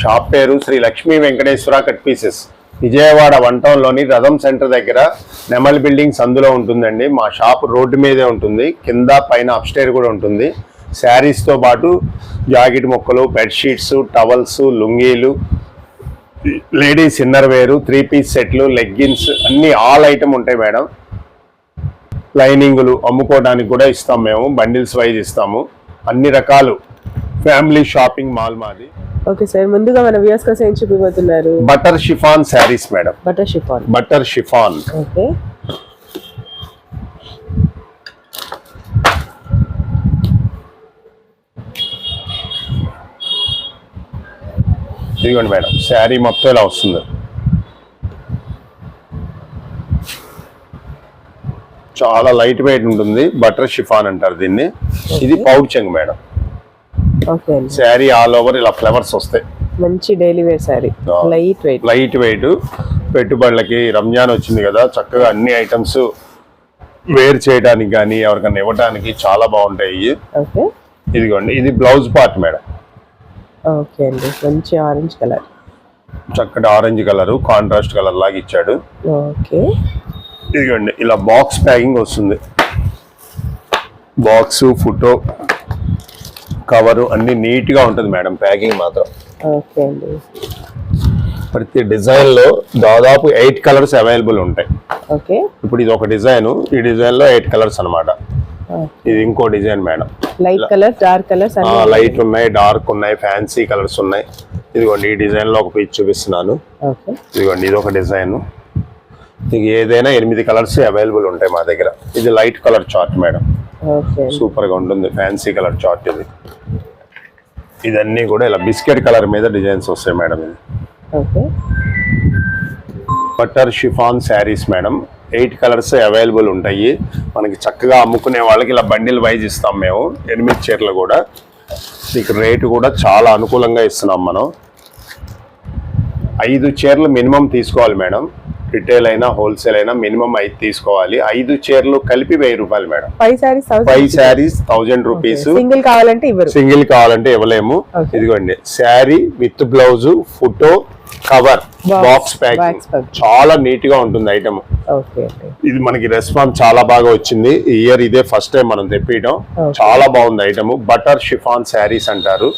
Shop పేరు Sri Lakshmi Venkateswara cut pieces. Vijayawada one టౌన్లోని రథం centre దగ్గర నెమల్ బిల్డింగ్స్ అందులో ఉంటుందండి. మా షాప్ రోడ్డు మీదే ఉంటుంది. కింద పైన అప్స్టేర్ కూడా ఉంటుంది. శారీస్తో పాటు జాకెట్ ముక్కలు bedsheets towels లుంగీలు ladies inner wear three piece సెట్లు లెగ్గిన్స్ అన్నీ ఆల్ ఐటమ్ ఉంటాయి మేడం. లైనింగులు అమ్ముకోవడానికి కూడా ఇస్తాం మేము. బండిల్స్ వైజ్ ఇస్తాము. అన్ని రకాలు ఫ్యామిలీ షాపింగ్ మాల్ మాది. ఓకే సార్ ముందుగా మన వ్యూస్ కోసం ఏం చూపిపోతున్నారు butter chiffon saris madam. Butter chiffon. Butter chiffon. Okay. ఇదిగోండి మేడం శారీ మొత్తం ఇలా వస్తుంది. చాలా లైట్ వెయిట్ ఉంటుంది బటర్ షిఫాన్ అంటారు దీన్ని. ఇది పౌచంగ్ మేడం. శారీ ఆల్ ఓవర్ ఇలా ఫ్లవర్స్ వస్తాయి. మంచి డైలీ వేర్ ఆ. Light weight. Light weight. పెట్టుబడులకి Ramzan వచ్చింది కదా చక్కగా అన్ని ఐటమ్స్ వేర్ చేయడానికి కానీ ఎవరికైనా ఇవ్వడానికి చాలా బాగుంటాయి ఇదిగోండి ఇది బ్లౌజ్ పార్ట్ మేడం. ఓకే అండి మంచి ఆరెంజ్ కలర్. చక్కటి ఆరెంజ్ కలర్ కాంట్రాస్ట్ కలర్ లాగా ఇచ్చాడు. ఓకే. ఇదిగోండి ఇలా బాక్స్ ప్యాకింగ్ వస్తుంది. బాక్స్ ఫోటో కవరు అన్ని నీట్గా ఉంటుంది మేడం ప్యాకింగ్ మాత్రం. ఓకే అండి. ప్రతి డిజైన్లో దాదాపు ఎయిట్ కలర్స్ అవైలబుల్ ఉంటాయి. ఓకే. ఇప్పుడు ఇది ఒక డిజైన్ ఈ డిజైన్లో ఎయిట్ కలర్స్ అన్నమాట. ఇది ఇంకో design madam. Light colour dark colours light ఉన్నాయి. డార్క్ ఉన్నాయి ఫ్యాన్సీ కలర్స్ ఉన్నాయి. ఇదిగోండి ఈ డిజైన్లో ఒక పీస్ చూపిస్తున్నాను. ఇదిగోండి ఇది ఒక డిజైన్. మీకు ఏదైనా ఎనిమిది కలర్స్ అవైలబుల్ ఉంటాయి మా దగ్గర. ఇది లైట్ కలర్ చార్ట్ మేడం. సూపర్గా ఉంటుంది. ఫ్యాన్సీ కలర్ చార్ట్ ఇది. ఇదన్నీ కూడా ఇలా బిస్కెట్ కలర్ మీద డిజైన్స్ వస్తాయి మేడం ఇది. Butter chiffon saris madam. Eight colours available ఉంటాయి. మనకి చక్కగా అమ్ముకునే వాళ్ళకి ఇలా బండిల్ వైజ్ ఇస్తాం మేము. ఎనిమిది చీరలు కూడా. మీకు రేటు కూడా చాలా అనుకూలంగా ఇస్తున్నాం మనం. ఐదు చీరలు మినిమం తీసుకోవాలి మేడం. రిటైల్ అయినా హోల్సేల్ అయినా మినిమం ఐదు తీసుకోవాలి. ఐదు చీరలు కలిపి వెయ్యి రూపాయలు madam. Five saris thousand rupees single కావాలంటే ఇవ్వరు. సింగిల్ కావాలంటే ఇవ్వలేము. ఇదిగోండి. Sari with blouse photo cover box packing packing. చాలా నీట్గా ఉంటుంది ఐటమ్ ఇది మనకి రెస్పాన్స్ చాలా బాగా వచ్చింది. ఇయర్ ఇదే ఫస్ట్ టైం మనం తెప్పియడం. చాలా బాగుంది ఐటమ్ బటర్ షిఫాన్ శారీస్ అంటారు.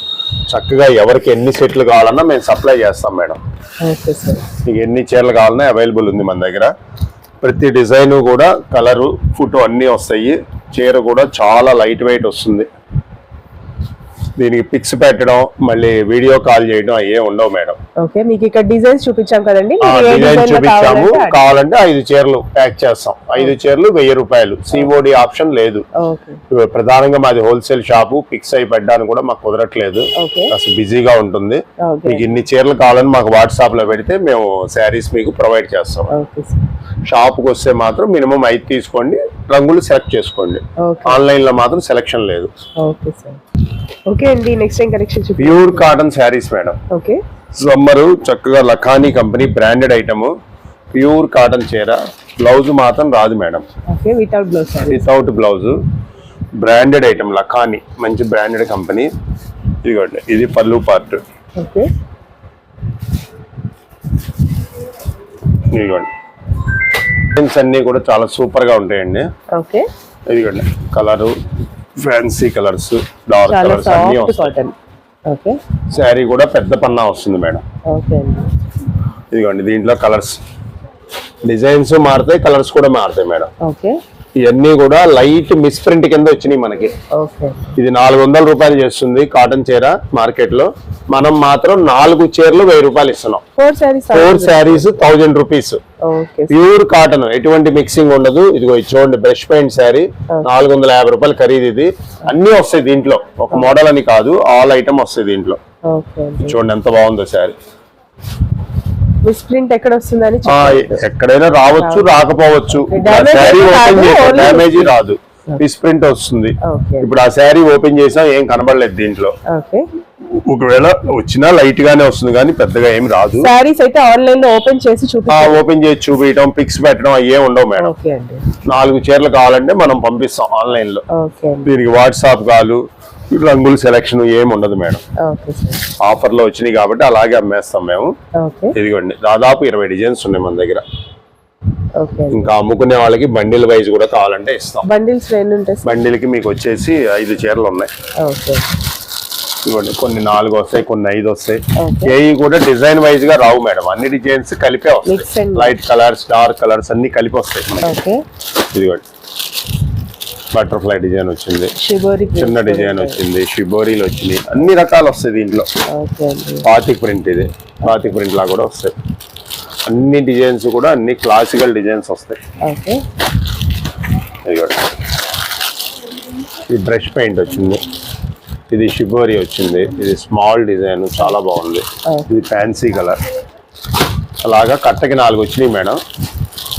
చక్కగా ఎవరికి ఎన్ని సెట్లు కావాలన్నా మేము సప్లై చేస్తాం మేడం. మీకు ఎన్ని చీరలు కావాలన్నా అవైలబుల్ ఉంది మన దగ్గర. ప్రతి డిజైన్ కూడా కలరు ఫోటో అన్నీ వస్తాయి. చీర కూడా చాలా లైట్ వెయిట్ వస్తుంది. దీనికి పిక్స్ పెట్టడం మళ్ళీ వీడియో కాల్ చేయడం అయ్యే ఉండవు మేడం. ఓకే మీకు ఇక్కడ డిజైన్స్ చూపించాం కదండి. డిజైన్ చూపించాము. కావాలంటే ఐదు చీరలు ప్యాక్ చేస్తాం. ఐదు చీరలు వెయ్యి రూపాయలు. సిఓడి ఆప్షన్ లేదు. ప్రధానంగా మాది హోల్సేల్ షాపు. ఫిక్స్ అయి పెట్టడానికి కూడా మాకు కుదరట్లేదు. అసలు బిజీగా ఉంటుంది. మీకు ఇన్ని చీరలు కావాలని మాకు వాట్సాప్లో పెడితే మేము శారీస్ మీకు ప్రొవైడ్ చేస్తాం. షాప్కి వస్తే మాత్రం మినిమం ఐదు తీసుకోండి. రంగులు సెలెక్ట్ చేసుకోండి. ఆన్లైన్లో మాత్రం సెలెక్షన్ లేదు. ఓకే అండి నెక్స్ట్ టైం కలెక్షన్ చూపి pure cotton saris madam. Okay summer చక్కగా Lakhani company branded item pure cotton చీర బ్లౌజ్ మాత్రం రాదు madam. Without blouse sari without blouse branded item Lakhani మంచి బ్రాండెడ్ కంపెనీ. ఇదిగోండి ఇది పళ్ళు పార్ట్. ఓకే ఇదిగోండి. డిజైన్స్ అన్నీ కూడా చాలా సూపర్గా ఉంటాయండి. ఓకే ఇదిగోండి colour fancy colours dark colours అన్నీ వస్తాయి. శారీ కూడా పెద్ద పన్నా వస్తుంది మేడం. ఇదిగోండి దీంట్లో కలర్స్ డిజైన్స్ మారుతాయి కలర్స్ కూడా మారుతాయి మేడం. ఇవన్నీ కూడా లైట్ మిస్ ప్రింట్ కింద వచ్చినాయి మనకి. ఇది నాలుగు వందల రూపాయలు చేస్తుంది కాటన్ చీర మార్కెట్లో. మనం మాత్రం నాలుగు చీరలు వెయ్యి రూపాయలు ఇస్తున్నాం. Four saris thousand rupees pure cotton ఎటువంటి మిక్సింగ్ ఉండదు. ఇదిగో ఇది చూడండి బ్రష్ పెయింట్ శారీ నాలుగు వందల యాభై రూపాయలు ఖరీదు ఇది. అన్ని వస్తాయి దీంట్లో. ఒక మోడల్ అని కాదు ఆల్ ఐటమ్ వస్తాయి దీంట్లో. చూడండి ఎంత బాగుందో శారీ ఎక్కడ వస్తుందని ఎక్కడైనా రావచ్చు రాకపోవచ్చు. డ్యామేజ్ రాదు. మిస్ ప్రింట్ వస్తుంది. ఇప్పుడు ఆ శారీ ఓపెన్ చేసా ఏం కనబడలేదు దీంట్లో. ఒకవేళ వచ్చినా లైట్ గానే వస్తుంది కానీ పెద్దగా ఏం రాదు. సారీస్ అయితే ఆన్లైన్లో ఓపెన్ చేసి ఓపెన్ చేసి చూపించడం పిక్స్ పెట్టడం అయ్యే ఉండవు మేడం. నాలుగు చీరలు కావాలంటే మనం పంపిస్తాం ఆన్లైన్లో దీనికి వాట్సాప్ కాల్ రంగుల సెలక్షన్ ఏమి ఉండదు మేడం. Okay sir. ఆఫర్లో వచ్చినాయి కాబట్టి అలాగే అమ్మేస్తాం మేము. ఇదిగోండి దాదాపు ఇరవై డిజైన్స్ ఉన్నాయి మన దగ్గర. ఇంకా అమ్ముకునే వాళ్ళకి బండిల్ వైజ్ కూడా కావాలంటే ఇస్తాం. బండిల్స్ ఎన్ని ఉంటాయి సార్? బండిల్కి మీకు వచ్చేసి ఐదు చీరలు ఉన్నాయి. ఓకే. ఇవ్వండి కొన్ని నాలుగు వస్తాయి కొన్ని ఐదు వస్తాయి. ఏవి కూడా డిజైన్ వైజ్గా రావు మేడం. అన్ని డిజైన్స్ కలిపే వస్తాయి. లైట్ కలర్స్ డార్క్ కలర్స్ అన్ని కలిపి వస్తాయి ఇదిగోండి. బటర్ఫ్లై డిజైన్ వచ్చింది. చిన్న డిజైన్ వచ్చింది. షిబోరీలు వచ్చినాయి. అన్ని రకాలు వస్తాయి దీంట్లో. పాతిక్ ప్రింట్ ఇది. పాతిక్ ప్రింట్ లా కూడా వస్తాయి. అన్ని డిజైన్స్ కూడా అన్ని క్లాసికల్ డిజైన్స్ వస్తాయి. ఇది బ్రష్ పెయింట్ వచ్చింది. ఇది షిబోరి వచ్చింది. ఇది స్మాల్ డిజైన్ చాలా బాగుంది. ఇది ఫ్యాన్సీ కలర్. అలాగా కట్టకి నాలుగు వచ్చినాయి మేడం.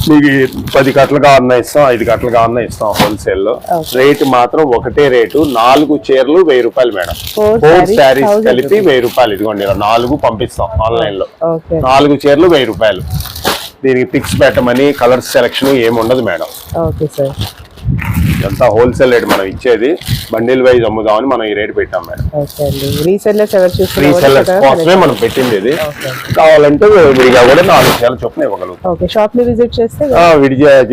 మీకు పది కట్టలు కావాలన్నా ఇస్తాం ఐదు కట్టలు కావాలన్నా ఇస్తాం హోల్సేల్లో Okay. రేటు మాత్రం ఒకటే రేటు నాలుగు చీరలు వెయ్యి రూపాయలు మేడం. ఫోర్ శారీస్ కలిపి. వెయ్యి రూపాయలు ఇదిగోండి నాలుగు పంపిస్తాం ఆన్లైన్లో. నాలుగు చీరలు వెయ్యి రూపాయలు. దీనికి పిక్స్ పెట్టమని కలర్ సెలక్షన్ ఏమి ఉండదు మేడం. ఓకే సార్ ఎంత హోల్సేల్ రేట్ మనం ఇచ్చేది? బండిల్ వైజ్ అమ్ముదామని మనం ఈ రేట్ పెట్టాం మేడం. రీసెల్లర్స్ కోసమే మనం పెట్టింది ఇది. కావాలంటే విడిగా కూడా నాలుగు చీరలు చొప్పున ఇవ్వగలుగుతాం. ఓకే షాప్ని విజిట్ చేస్తే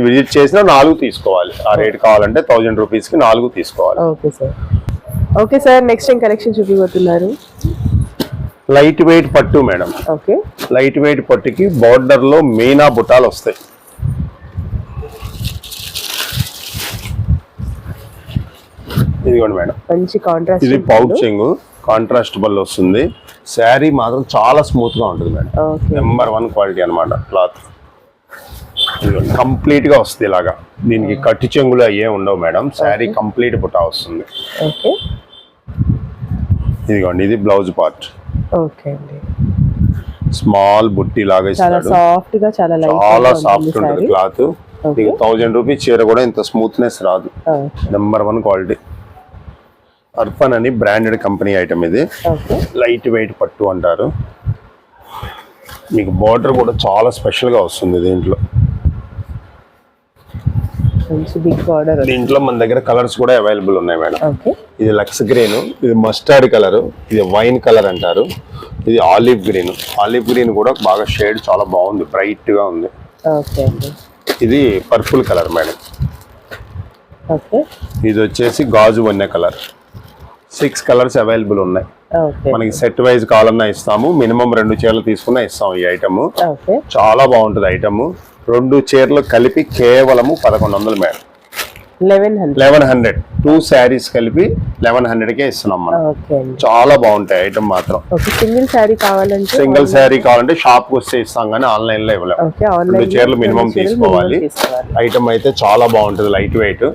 విజిట్ చేసినా నాలుగు తీసుకోవాలి. ఆ రేట్ కావాలంటే థౌజండ్ రూపీస్కి నాలుగు తీసుకోవాలి. Okay sir. Okay sir next ఏం కలెక్షన్ చూపిపోతున్నారు లైట్ వెయిట్ పట్టు మేడం. ఓకే. లైట్ వెయిట్ పట్టుకి బార్డర్లో మీనా బుటాలు వస్తాయి. ఇదిగోండి మేడం. మంచి కాంట్రాస్ట్ ఇది పౌచింగ్ కాంట్రాస్ట్ బల్ వస్తుంది. శారీ మాత్రం చాలా స్మూత్గా ఉంటుంది మేడం. నెంబర్ వన్ క్వాలిటీ అనమాట క్లాత్ కంప్లీట్గా వస్తుంది ఇలాగా. దీనికి కట్టి చెంగులు అయ్యే ఉండవు మేడం. శారీ కంప్లీట్ బుటా వస్తుంది. ఇదిగోండి ఇది బ్లౌజ్ పార్ట్ ఓకే అండి. స్మాల్ బుట్టి లాగా ఇస్తాడు. సాఫ్ట్గా చాలా సాఫ్ట్ ఉంటుంది క్లాత్. థౌజండ్ రూపీస్ చీర కూడా ఇంత స్మూత్నెస్ రాదు. నెంబర్ వన్ క్వాలిటీ అర్పన్ అని బ్రాండెడ్ కంపెనీ ఐటమ్ ఇది. లైట్ వెయిట్ పట్టు అంటారు. మీకు బార్డర్ కూడా చాలా స్పెషల్గా వస్తుంది దీంట్లో. దీంట్లో మన దగ్గర కలర్స్ కూడా అవైలబుల్ ఉన్నాయి మేడం. ఇది లక్స్ గ్రీన్ ఇది మస్టర్డ్ కలర్ ఇది వైన్ కలర్ అంటారు. ఇది ఆలివ్ గ్రీన్ ఆలివ్ గ్రీన్ కూడా బాగా షేడ్ చాలా బాగుంది బ్రైట్గా ఉంది ఇది పర్పుల్ కలర్ మేడం. ఇది వచ్చేసి గాజు వన్నె కలర్. సిక్స్ కలర్స్ అవైలబుల్ ఉన్నాయి. మనకి సెట్ వైజ్ కావాలన్నా ఇస్తాము. మినిమం రెండు చీరలు తీసుకున్నా ఇస్తాం ఈ ఐటమ్. చాలా బాగుంటుంది ఐటమ్. రెండు చీరలు కలిపి కేవలము పదకొండు వందలు madam. Eleven hundred. Hundred. Two saris కలిపి లెవెన్ హండ్రెడ్కే ఇస్తున్నాం మనం. చాలా బాగుంటాయి ఐటమ్ మాత్రం. సింగిల్ శారీ కావాలంటే సింగిల్ శారీ కావాలంటే షాప్కి వస్తే ఇస్తాం కానీ ఆన్లైన్లో ఇవ్వలేము ఓకే రెండు చీరలు మినిమం తీసుకోవాలి. ఐటమ్ అయితే చాలా బాగుంటుంది లైట్ వెయిట్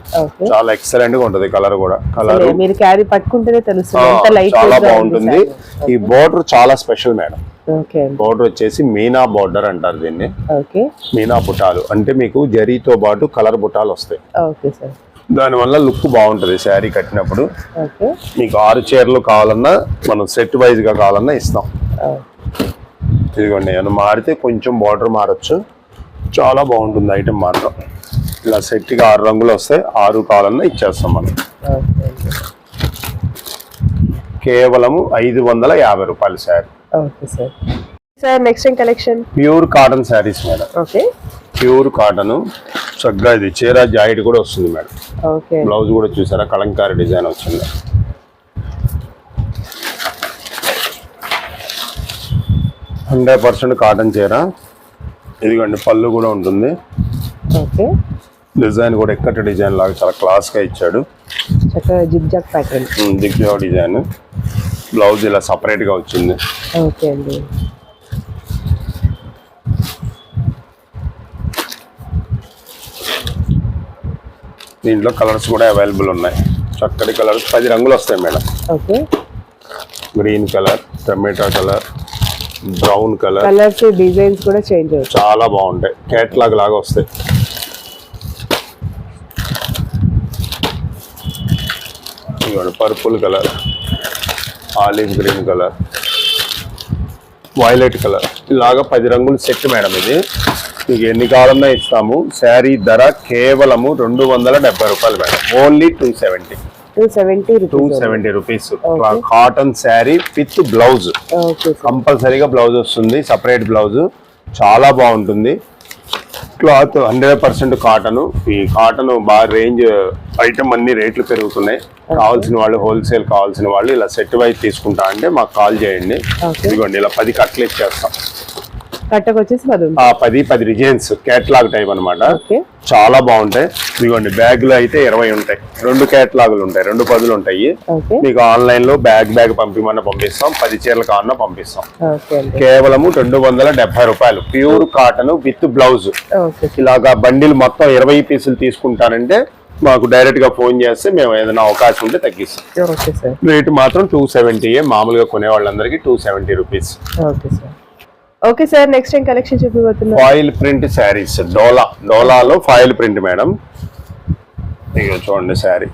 చాలా ఎక్సలెంట్గా ఉంటది కలర్ కూడా. కలర్ మీరు క్యారీ పట్టుకుంటేనే తెలుస్తుంది చాలా బాగుంటుంది. ఈ బోర్డర్ చాలా స్పెషల్ మేడం బోర్డర్ వచ్చేసి మీనా బోర్డర్ అంటారు దీన్ని. ఓకే. మీనా బుటాలు. అంటే మీకు జరీతో పాటు కలర్ బుటాలు వస్తాయి. దానివల్ల లుక్ బాగుంటది శారీ కట్టినప్పుడు. మీకు ఆరు చీరలు కావాలన్నా మనం సెట్ వైజ్గా కావాలన్నా ఇస్తాం. ఇదిగోండి ఏమైనా మారితే కొంచెం బార్డర్ మారచ్చు. చాలా బాగుంటుంది ఐటమ్ మాత్రం. ఇలా సెట్గా ఆరు రంగులు వస్తాయి. ఆరు కావాలన్నా ఇచ్చేస్తాం మనం. కేవలము ఐదు వందల యాభై రూపాయల sari. Okay sir. Sir next ఏం collection pure cotton saris madam okay. Pure cotton చక్కగా ఇది చీర జాయిట్ కూడా వస్తుంది మేడం ఓకే. బ్లౌజ్ కూడా చూసారా? కలంకారీ డిజైన్ వచ్చింది. హండ్రెడ్ పర్సెంట్ కాటన్ చీర. ఇదిగోండి పళ్ళు కూడా ఉంటుంది. ఓకే. డిజైన్ కూడా ఎక్కటి డిజైన్ లాగా చాలా క్లాస్గా ఇచ్చాడు. చక్కగా జిగ్ జాగ్ ప్యాటర్న్ దిగ్జో డిజైన్. బ్లౌజ్ ఇలా సపరేట్గా వచ్చింది. ఓకే అండి. దీంట్లో కలర్స్ కూడా అవైలబుల్ ఉన్నాయి. చక్కటి కలర్స్ పది రంగులు వస్తాయి madam. Okay. Green colour tomato colour brown colour colours designs కూడా చేంజ్ అవుతాయి. చాలా బాగుంటాయి. కేటలాగ్ లాగా వస్తాయి. Purple colour olive green colour violet colour. ఇలాగా పది రంగులు సెట్ మేడం ఇది. మీకు ఎన్ని కావాలన్నా ఇస్తాము. శారీ ధర కేవలము రెండు వందల డెబ్బై రూపాయలు madam. Only two seventy two seventy two rupees seventy rupees Okay. Cotton sari with blouse కంపల్సరీగా బ్లౌజ్ వస్తుంది. సపరేట్ బ్లౌజ్ చాలా బాగుంటుంది. Cloth hundred percent cotton. ఈ కాటన్ బాగా రేంజ్ ఐటమ్ అన్ని రేట్లు పెరుగుతున్నాయి. కావాల్సిన వాళ్ళు హోల్సేల్ కావాల్సిన వాళ్ళు ఇలా సెట్ వైజ్ తీసుకుంటా అంటే మాకు కాల్ చేయండి. ఇదిగోండి ఇలా పది కట్టలు ఇచ్చేస్తాం. పది పది పది డిజైన్స్ కేటలాగ్ టైప్ అన్నమాట. ఓకే. చాలా బాగుంటాయి. ఇదిగోండి బ్యాగులు అయితే ఇరవై ఉంటాయి. రెండు కేటలాగులు ఉంటాయి రెండు పదులు ఉంటాయి. మీకు ఆన్లైన్లో బ్యాగ్ బ్యాగ్ పంపిమన్నా పంపిస్తాం పది చీరలు కావాలన్నా పంపిస్తాం. కేవలము రెండు వందల డెబ్బై రూపాయలు. Pure cotton with blouse. ఇలాగా బండిల్ మొత్తం ఇరవై పీసులు తీసుకుంటానంటే మాకు డైరెక్ట్గా ఫోన్ చేస్తే మేము ఏదైనా అవకాశం ఉంటే తగ్గిస్తాం. రేటు మాత్రం టూ సెవెంటీ మామూలుగా కొనే వాళ్ళందరికీ two seventy rupees okay sir next ఏం కలెక్షన్ చూపిపోతున్నారు ఫాయిల్ ప్రింట్ శారీస్ డోలా డోలాలో ఫాయిల్ ప్రింట్ మేడం. ఇక చూడండి శారీ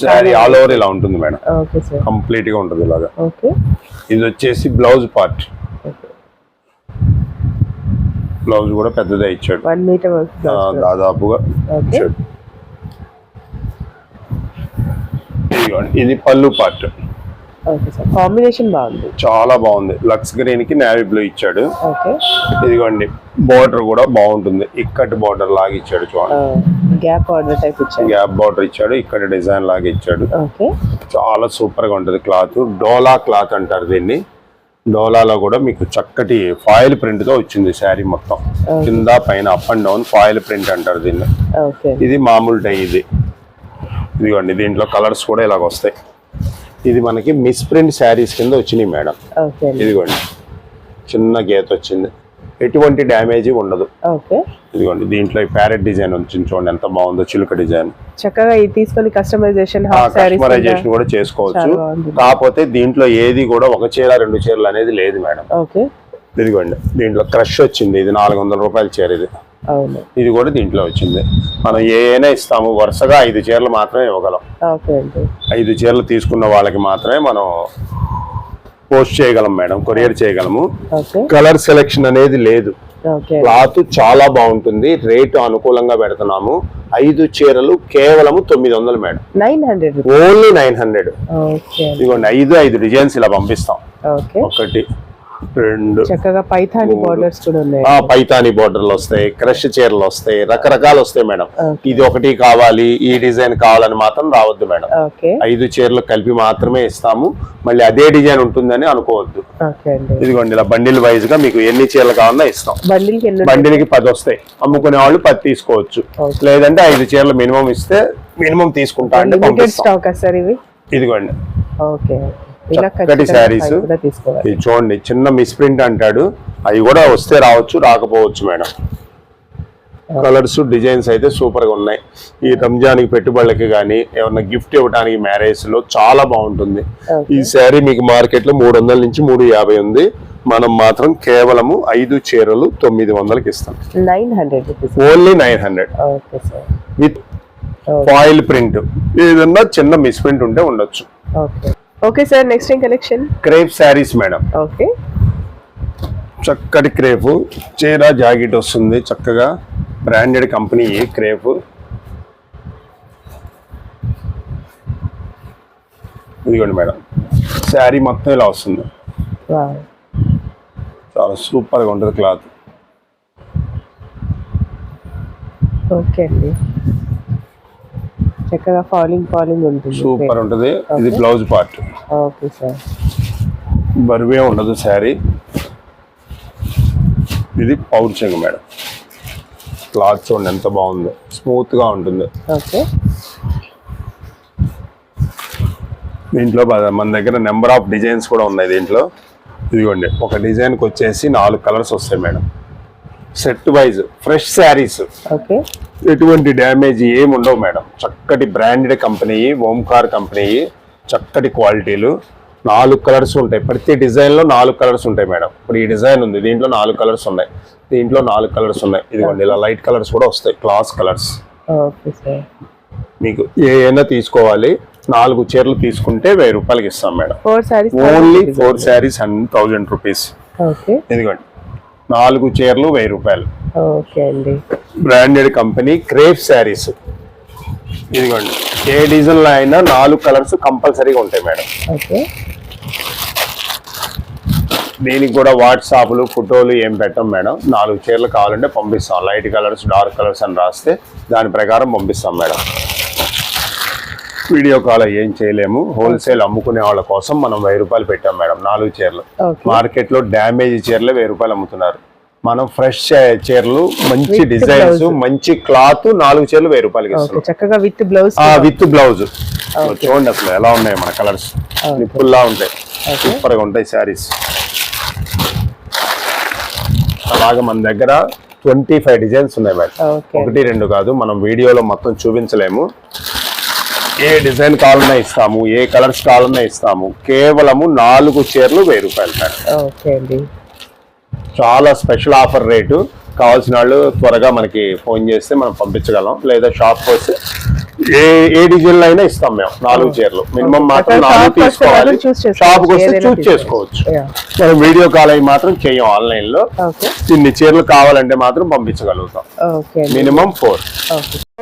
శారీ ఆల్ ఓవర్ ఇలా ఉంటుంది మేడం. Okay sir. కంప్లీట్గా ఉంటుంది ఇలాగా. ఓకే. ఇది వచ్చేసి బ్లౌజ్ పార్ట్ బ్లౌజ్ కూడా పెద్దదే ఇచ్చాడు. దాదాపుగా ఓకే. ఇచ్చాడు. ఇదిగోండి, ఇది పళ్ళు పార్ట్. కాంబినేషన్ బాగుంది. చాలా బాగుంది. లక్స్ గ్రీన్కి నేవీ బ్లూ ఇచ్చాడు. ఇదిగోండి బార్డర్ కూడా బాగుంటుంది. ఇక్కటి బార్డర్ లాగా ఇచ్చాడు చూడండి. గ్యాప్ టైప్ బార్డర్ ఇచ్చాడు ఇక్కడ డిజైన్ లాగా ఇచ్చాడు. చాలా సూపర్గా ఉంటుంది క్లాత్. డోలా క్లాత్ అంటారు దీన్ని. డోలాలో కూడా మీకు చక్కటి ఫాయిల్ ప్రింట్తో వచ్చింది శారీ మొత్తం. కింద పైన up and down foil print అంటారు దీన్ని. ఓకే. ఇది మామూలు డై ఇది. ఇదిగోండి దీంట్లో కలర్స్ కూడా ఇలాగ వస్తాయి. ఇది మనకి మిస్ ప్రింట్ శారీస్ కింద వచ్చినాయి మేడం. ఇదిగోండి చిన్న గీత వచ్చింది. ఎటువంటి డ్యామేజ్ ఉండదు. ఓకే. ఇదిగోండి దీంట్లో ప్యారెట్ డిజైన్ వచ్చింది చూడండి ఎంత బాగుందో చిలుక డిజైన్. చక్కగా ఇది తీసుకొని కస్టమైజేషన్ కస్టమైజేషన్ కూడా చేసుకోవచ్చు. కాకపోతే దీంట్లో ఏది కూడా ఒక చీర రెండు చీరలు అనేది లేదు మేడం. ఓకే. ఇదిగోండి దీంట్లో క్రష్ వచ్చింది ఇది నాలుగు వందల రూపాయల చీర ఇది. ఇది కూడా దీంట్లో వచ్చింది. మనం ఏ అయినా ఇస్తాము వరుసగా ఐదు చీరలు మాత్రమే ఇవ్వగలం. ఐదు చీరలు తీసుకున్న వాళ్ళకి మాత్రమే మనం పోస్ట్ చేయగలం మేడం కొరియర్ చేయగలము. కలర్ సెలెక్షన్ అనేది లేదు. క్లాత్ చాలా బాగుంటుంది రేటు అనుకూలంగా పెడుతున్నాము. ఐదు చీరలు కేవలము తొమ్మిది వందలు madam. Nine hundred only nine hundred. ఇదిగోండి ఐదు ఐదు డిజైన్స్ ఇలా పంపిస్తాం. ఒకటి రెండు చక్కగా పైథాని బార్డర్స్ కూడా ఉన్నాయి. ఆ బోర్డర్లు వస్తాయి క్రష్ చీరలు వస్తాయి రకరకాలు వస్తాయి మేడం. ఇది ఒకటి కావాలి ఈ డిజైన్ కావాలని మాత్రం రావద్దు మేడం. ఐదు చీరలు కలిపి మాత్రమే ఇస్తాము. మళ్ళీ అదే డిజైన్ ఉంటుందని అనుకోవద్దు. ఇదిగోండి ఇలా బండిల్ వైజ్గా మీకు ఎన్ని చీరలు కావాలన్నా ఇస్తాం. బండిల్కి పది వస్తాయి. అమ్ముకునే వాళ్ళు పది తీసుకోవచ్చు. లేదంటే ఐదు చీరలు మినిమం ఇస్తే మినిమం తీసుకుంటా అంటే ఇదిగోండి. ఓకే. చక్కటి శారీస్. చూడండి చిన్న మిస్ప్రింట్ అంటాడు. అవి కూడా వస్తే రావచ్చు రాకపోవచ్చు మేడం. కలర్స్ డిజైన్స్ అయితే సూపర్గా ఉన్నాయి. ఈ రంజాన్కి పెట్టుబడులకి కానీ ఏమన్నా గిఫ్ట్ ఇవ్వడానికి మ్యారేజ్లో చాలా బాగుంటుంది. ఈ శారీ మీకు మార్కెట్లో మూడు వందల నుంచి మూడు యాభై ఉంది. మనం మాత్రం కేవలము ఐదు చీరలు తొమ్మిది వందలకి ఇస్తాం. Nine hundred only nine hundred. With foil print. ఏదన్నా చిన్న మిస్ప్రింట్ ఉంటే ఉండొచ్చు. ఓకే సార్ నెక్స్ట్ ఏం collection crepe saris madam okay చక్కటి క్రేపు చీర జాకెట్ వస్తుంది చక్కగా బ్రాండెడ్ కంపెనీ క్రేపు. ఇదిగోండి మేడం శారీ మొత్తం ఇలా వస్తుంది. చాలా సూపర్గా ఉంటుంది క్లాత్. ఓకే అండి. చక్కగా ఫాలింగ్ ఫాలింగ్ ఉంటుంది. సూపర్ ఉంటుంది. ఇది బ్లౌజ్ పార్ట్. Okay sir. బరువే ఉండదు శారీ. ఇది పౌచింగ్ మేడం. క్లాత్ చూడండి ఎంత బాగుందో. స్మూత్గా ఉంటుంది. ఓకే. దీంట్లో మన దగ్గర నెంబర్ ఆఫ్ డిజైన్స్ కూడా ఉన్నాయి దీంట్లో. ఇదిగోండి ఒక డిజైన్కి వచ్చేసి నాలుగు కలర్స్ వస్తాయి madam. Set wise fresh saris. ఎటువంటి డ్యామేజ్ ఏమి ఉండవు మేడం. చక్కటి బ్రాండెడ్ కంపెనీ ఓంకార్ కంపెనీ చక్కటి క్వాలిటీలు. నాలుగు కలర్స్ ఉంటాయి. ప్రతి డిజైన్లో నాలుగు కలర్స్ ఉంటాయి మేడం. ఇప్పుడు ఈ డిజైన్ ఉంది. దీంట్లో నాలుగు కలర్స్ ఉన్నాయి. దీంట్లో నాలుగు కలర్స్ ఉన్నాయి. ఇదిగోండి ఇలా లైట్ కలర్స్ కూడా వస్తాయి. Class colours. మీకు ఏ అయినా తీసుకోవాలి. నాలుగు చీరలు తీసుకుంటే వెయ్యి రూపాయలకి ఇస్తాం madam. Only four saris and thousand rupees ఇదిగోండి. నాలుగు చీరలు వెయ్యి రూపాయలు. ఓకే అండి. బ్రాండెడ్ కంపెనీ క్రేప్ శారీస్ ఇదిగోండి. ఏ డిజైన్లో అయినా నాలుగు కలర్స్ కంపల్సరీగా ఉంటాయి మేడం. ఓకే. దీనికి కూడా వాట్సాప్లు ఫోటోలు ఏం పెట్టం మేడం. నాలుగు చీరలు కావాలంటే పంపిస్తాం. లైట్ కలర్స్ డార్క్ కలర్స్ అని రాస్తే దాని ప్రకారం పంపిస్తాం మేడం. వీడియో కాల్ ఏం చేయలేము. హోల్సేల్ అమ్ముకునే వాళ్ళ కోసం మనం వెయ్యి రూపాయలు పెట్టాం మేడం నాలుగు చీరలు. ఓకే మార్కెట్లో డ్యామేజ్ చీరలే వెయ్యి రూపాయలు అమ్ముతున్నారు. మనం ఫ్రెష్ చీరలు మంచి డిజైన్స్. మంచి క్లాత్ నాలుగు చీరలు వెయ్యి రూపాయలకి ఇస్తున్నాం. చక్కగా విత్ బ్లౌజ్ విత్ బ్లౌజ్ చూడండి అసలు ఎలా ఉన్నాయి మన కలర్స్. నిప్పుల్లా ఉంటాయి. సూపర్గా ఉంటాయి శారీస్. అలాగే మన దగ్గర ట్వంటీ ఫైవ్ డిజైన్స్ ఉన్నాయి మేడం. ఒకటి రెండు కాదు మనం వీడియోలో మొత్తం చూపించలేము. ఏ డిజైన్ కావాలన్నా ఇస్తాము ఏ కలర్స్ కావాలన్నా ఇస్తాము. కేవలము నాలుగు చీరలు వెయ్యి రూపాయలు మేడం. చాలా స్పెషల్ ఆఫర్ రేటు. కావాల్సిన వాళ్ళు త్వరగా మనకి ఫోన్ చేస్తే మనం పంపించగలం. లేదా షాప్ వస్తే ఏ ఏ డిజైన్ అయినా ఇస్తాం మేము. నాలుగు చీరలు. మినిమం మాత్రం నాలుగు తీసుకోవాలి. షాప్ వస్తే చూస్. చేసుకోవచ్చు. మనం వీడియో కాల్ అయి మాత్రం చేయం ఆన్లైన్లో ఇన్ని చీరలు కావాలంటే మాత్రం పంపించగలుగుతాం. Minimum four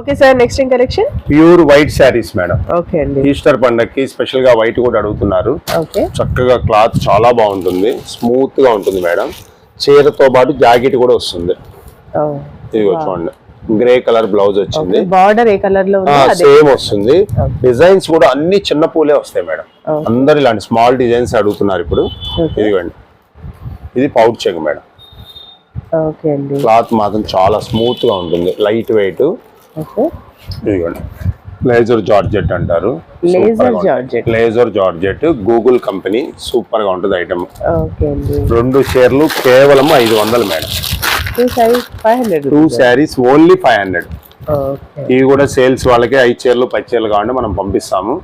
okay. Sir next in collection pure white saris madam okay అండి. ఈస్టర్ పండగకి స్పెషల్గా వైట్ కూడా అడుగుతున్నారు. చక్కగా క్లాత్ చాలా బాగుంటుంది. స్మూత్గా ఉంటుంది మేడం చీరతో పాటు జాకెట్ కూడా వస్తుంది. ఇదిగో చూడండి. గ్రే కలర్ బ్లౌజ్ వచ్చింది. బార్డర్ ఏ కలర్లో సేమ్ వస్తుంది. డిజైన్స్ కూడా అన్ని చిన్న పూలే వస్తాయి మేడం. అందరు ఇలాంటి స్మాల్ డిజైన్స్ అడుగుతున్నారు ఇప్పుడు. ఇదిగోండి. ఇది పౌచ్ చెంగ్ మేడం. ఓకే అండి. క్లాత్ మాత్రం చాలా స్మూత్గా ఉంటుంది. లైట్ వెయిట్ ఇదిగోండి. లేజర్ జార్జెట్ అంటారు. లేజర్ జార్జెట్ గూగుల్ కంపెనీ సూపర్గా ఉంటుంది ఐటమ్ రెండు చీరలు కేవలం ఐదు వందలు madam. Two size five hundred two saris only five hundred ఇవి కూడా సేల్స్ వాళ్ళకి ఐదు చీరలు పది చీరలు కావాలంటే మనం పంపిస్తాము.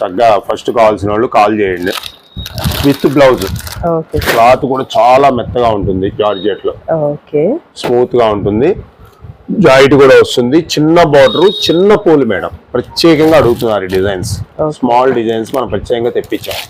చక్కగా ఫస్ట్ కావాల్సిన వాళ్ళు కాల్ చేయండి. విత్ బ్లౌజ్ క్లాత్ కూడా చాలా మెత్తగా ఉంటుంది జార్జెట్లో స్మూత్గా ఉంటుంది. జాయిట్ కూడా వస్తుంది. చిన్న బార్డర్ చిన్న పూలు మేడం. ప్రత్యేకంగా అడుగుతున్నారు డిజైన్స్. స్మాల్ డిజైన్స్ మనం ప్రత్యేకంగా తెప్పించాం.